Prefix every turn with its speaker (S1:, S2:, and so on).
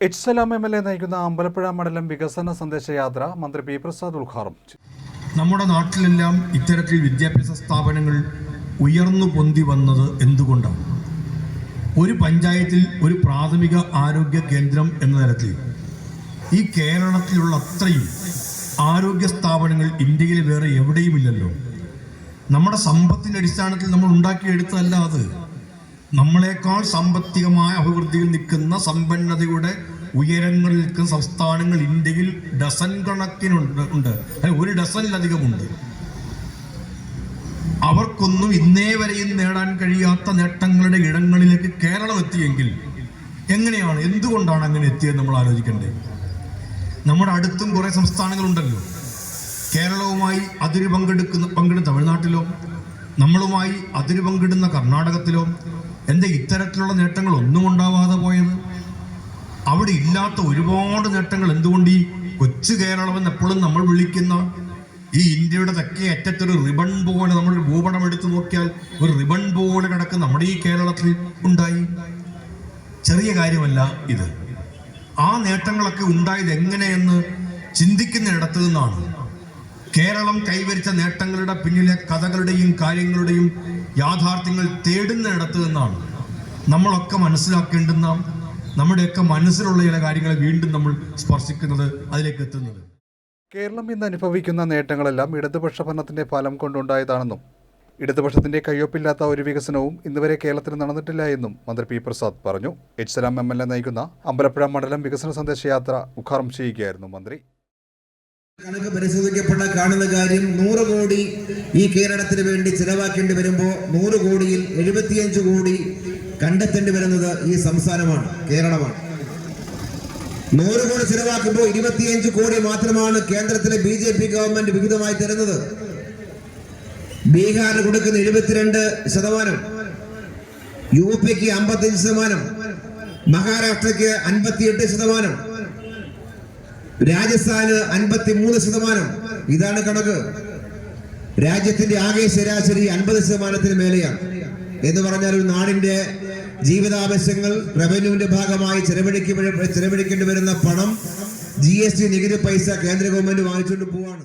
S1: H Salam M L A നയിക്കുന്ന അമ്പലപ്പുഴ മണ്ഡലം വികസന സന്ദേശയാത്ര മന്ത്രി പി പ്രസാദ് ഉദ്ഘാടനം
S2: നമ്മുടെ നാട്ടിലെല്ലാം ഇത്തരത്തിൽ വിദ്യാഭ്യാസ സ്ഥാപനങ്ങൾ ഉയർന്നു പൊന്തി വന്നത് എന്തുകൊണ്ടാണ്? ഒരു പഞ്ചായത്തിൽ ഒരു പ്രാഥമിക ആരോഗ്യ കേന്ദ്രം എന്ന തരത്തിൽ ഈ കേരളത്തിലുള്ള അത്രയും ആരോഗ്യ സ്ഥാപനങ്ങൾ ഇന്ത്യയിൽ വേറെ എവിടെയുമില്ലല്ലോ നമ്മുടെ സമ്പത്തിന്റെ അടിസ്ഥാനത്തിൽ നമ്മൾ ഉണ്ടാക്കിയെടുത്തതല്ല അത്. നമ്മളെക്കാൾ സാമ്പത്തികമായ അഭിവൃദ്ധിയിൽ നിൽക്കുന്ന സമ്പന്നതയുടെ ഉയരങ്ങളിൽ നിൽക്കുന്ന സംസ്ഥാനങ്ങൾ ഇന്ത്യയിൽ ഡസൻ കണക്കിനുണ്ട് ഉണ്ട്. ഒരു ഡസനിലധികമുണ്ട്. അവർക്കൊന്നും ഇന്നേ വരെയും നേടാൻ കഴിയാത്ത നേട്ടങ്ങളുടെ ഇടങ്ങളിലേക്ക് കേരളം എത്തിയെങ്കിൽ എങ്ങനെയാണ് എന്തുകൊണ്ടാണ് അങ്ങനെ എത്തിയത് നമ്മൾ ആലോചിക്കേണ്ടത്? നമ്മുടെ അടുത്തും കുറേ സംസ്ഥാനങ്ങളുണ്ടല്ലോ. കേരളവുമായി അതിര് പങ്കെടുക്കുന്ന പങ്കിടുന്ന തമിഴ്നാട്ടിലോ നമ്മളുമായി അതിര് പങ്കിടുന്ന കർണാടകത്തിലോ എന്താ ഇത്തരത്തിലുള്ള നേട്ടങ്ങൾ ഒന്നും ഉണ്ടാവാതെ പോയത്? അവിടെ ഇല്ലാത്ത ഒരുപാട് നേട്ടങ്ങൾ എന്തുകൊണ്ട് ഈ കൊച്ചു കേരളം എന്ന് എപ്പോഴും നമ്മൾ വിളിക്കുന്ന ഈ ഇന്ത്യയുടെ തെക്കേ അറ്റത്തൊരു റിബൺ പോലെ നമ്മൾ ഭൂപടം എടുത്തു നോക്കിയാൽ ഒരു റിബൺ പോലെ കിടക്കുന്ന നമ്മുടെ ഈ കേരളത്തിൽ ഉണ്ടായി. ചെറിയ കാര്യമല്ല ഇത്. ആ നേട്ടങ്ങളൊക്കെ ഉണ്ടായത് എങ്ങനെയെന്ന് ചിന്തിക്കുന്നിടത്ത് നിന്നാണ്. കേരളം കൈവരിച്ച നേട്ടങ്ങളുടെ പിന്നിലെ കഥകളുടെയും കാര്യങ്ങളുടെയും യാഥാർത്ഥ്യങ്ങൾ തേടുന്നിടത്ത് നിന്നാണ് നമ്മളൊക്കെ മനസ്സിലാക്കേണ്ടുന്ന നമ്മുടെയൊക്കെ മനസ്സിലുള്ള ചില കാര്യങ്ങളെ വീണ്ടും നമ്മൾ സ്പർശിക്കുന്നത് അതിലേക്ക് എത്തുന്നത്.
S1: കേരളം ഇന്ന് അനുഭവിക്കുന്ന നേട്ടങ്ങളെല്ലാം ഇടതുപക്ഷ ഭരണത്തിന്റെ ഫലം കൊണ്ടുണ്ടായതാണെന്നും ഇടതുപക്ഷത്തിന്റെ കയ്യൊപ്പില്ലാത്ത ഒരു വികസനവും ഇന്നുവരെ കേരളത്തിൽ നടന്നിട്ടില്ല എന്നും മന്ത്രി പി പ്രസാദ് പറഞ്ഞു. H Salam M L A നയിക്കുന്ന അമ്പലപ്പുഴ മണ്ഡലം വികസന സന്ദേശയാത്ര ഉദ്ഘാടനം ചെയ്യുകയായിരുന്നു മന്ത്രി.
S3: കണക്ക് പരിശോധിക്കപ്പെട്ട കാണുന്ന കാര്യം നൂറ് കോടി ഈ കേരളത്തിന് വേണ്ടി ചിലവാക്കേണ്ടി വരുമ്പോൾ നൂറ് കോടിയിൽ എഴുപത്തിയഞ്ച് കോടി കണ്ടെത്തേണ്ടി വരുന്നത് ഈ സംസ്ഥാനമാണ് കേരളമാണ്. നൂറ് കോടി ചിലവാക്കുമ്പോൾ ഇരുപത്തിയഞ്ച് കോടി മാത്രമാണ് കേന്ദ്രത്തിലെ ബി ജെ പി ഗവൺമെന്റ് വിഹിതമായി തരുന്നത്. ബീഹാറിന് കൊടുക്കുന്ന എഴുപത്തിരണ്ട് ശതമാനം യു പിക്ക് അമ്പത്തിയഞ്ച് ശതമാനം മഹാരാഷ്ട്രയ്ക്ക് അൻപത്തിയെട്ട് ശതമാനം രാജസ്ഥാന് അൻപത്തി മൂന്ന് ശതമാനം. ഇതാണ് കണക്ക്. രാജ്യത്തിന്റെ ആകെ ശരാശരി അൻപത് ശതമാനത്തിന് മേലെയാണ്. എന്ന് പറഞ്ഞാൽ ഒരു നാടിന്റെ ജീവിതാവശ്യങ്ങൾ റവന്യൂവിന്റെ ഭാഗമായി ചെലവഴിക്കപ്പെട ചെലവഴിക്കേണ്ടി വരുന്ന പണം ജി എസ് ടി നികുതി പൈസ കേന്ദ്ര ഗവൺമെന്റ് വാങ്ങിച്ചുകൊണ്ട് പോവാണ്.